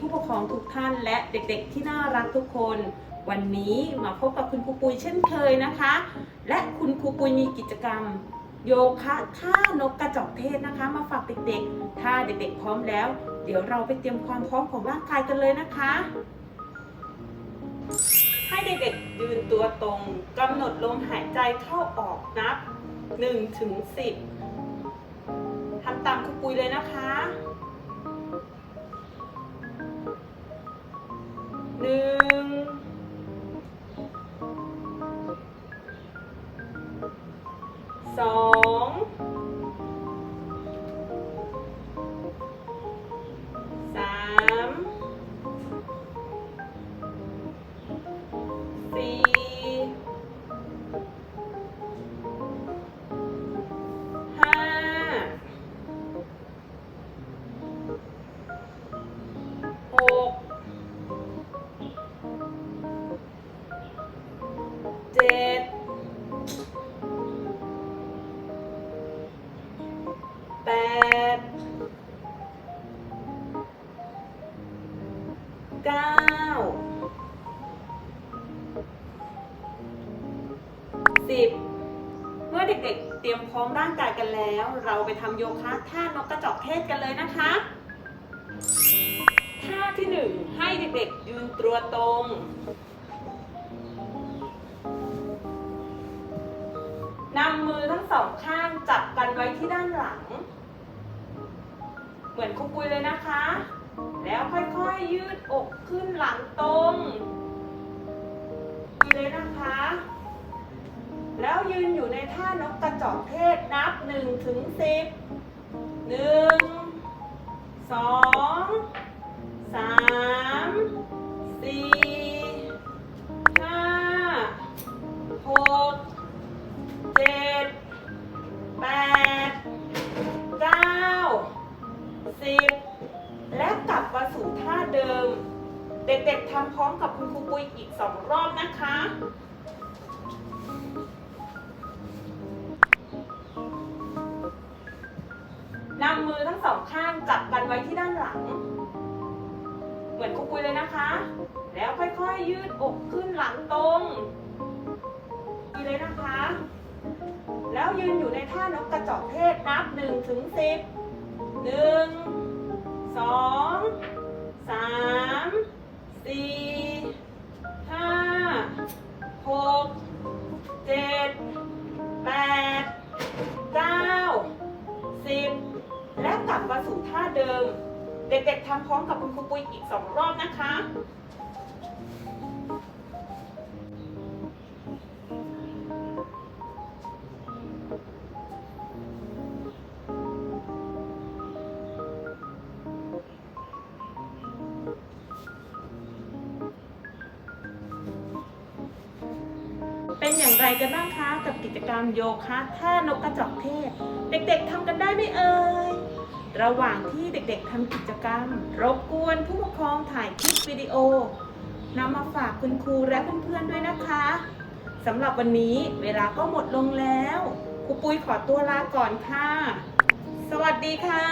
ผู้ปกครองทุกท่านและเด็กๆที่น่ารักทุกคน วันนี้มาพบกับคุณครูปุยเช่นเคยนะคะ และคุณครูปุยมีกิจกรรม โยคะท่านกกระจอกเทศนะคะ มาฝากเด็กๆ ถ้าเด็กๆ พร้อมแล้ว เดี๋ยวเราไปเตรียมความพร้อมของร่างกายกันเลยนะคะ ให้เด็กๆยืนตัวตรงกำหนดลมหายใจเข้าออกนับ1ถึง10ทำตามครูปุยเลยนะคะามสี่ห้าหกเจ็ดแปด เก้าสิบเมื่อเด็กๆ เตรียมพร้อมร่างกายกันแล้ว เราไปทำโยคะท่านกกระจอกเทศกันเลยนะคะท่าที่หนึ่งให้เด็กๆ ยืนตัวตรงนำมือทั้งสองข้างจับกันไว้ที่ด้านหลัง เหมือนคุกปุยเลยนะคะ แล้วค่อยๆยืดอกขึ้นหลังตรงดีเลยนะคะ แล้วยืนอยู่ในท่านกกระจอกเทศนับ1ถึง10 1 2 และกลับมาสู่ท่าเดิม เด็กๆทำพร้อมกับคุณครูปุยอีก2รอบนะคะนำมือทั้งสองข้างจับกันไว้ที่ด้านหลัง เหมือนคุกคุยเลยนะคะ แล้วค่อยๆยืดอกขึ้นหลังตรงดีเลยนะคะ แล้วยืนอยู่ในท่านกกระจอกเทศนับ1ถึงสิบหนึ่ง สองสามสี่ห้าหกเจ็ดแปดเก้าสิบและกลับมาสู่ท่าเดิม เด็กๆทำพร้อมกับคุณครูปุ้ยอีกสองรอบนะคะ เป็นอย่างไรกันบ้างคะกับกิจกรรมโยคะท่านกกระจอกเทศ เด็กๆทำกันได้ไหมเอ่ยระหว่างที่เด็กๆทำกิจกรรม รบกวนผู้ปกครองถ่ายคลิปวิดีโอนำมาฝากคุณครูและเพื่อนๆด้วยนะคะสำหรับวันนี้เวลาก็หมดลงแล้วครูปุ้ยขอตัวลาก่อนค่ะ สวัสดีค่ะ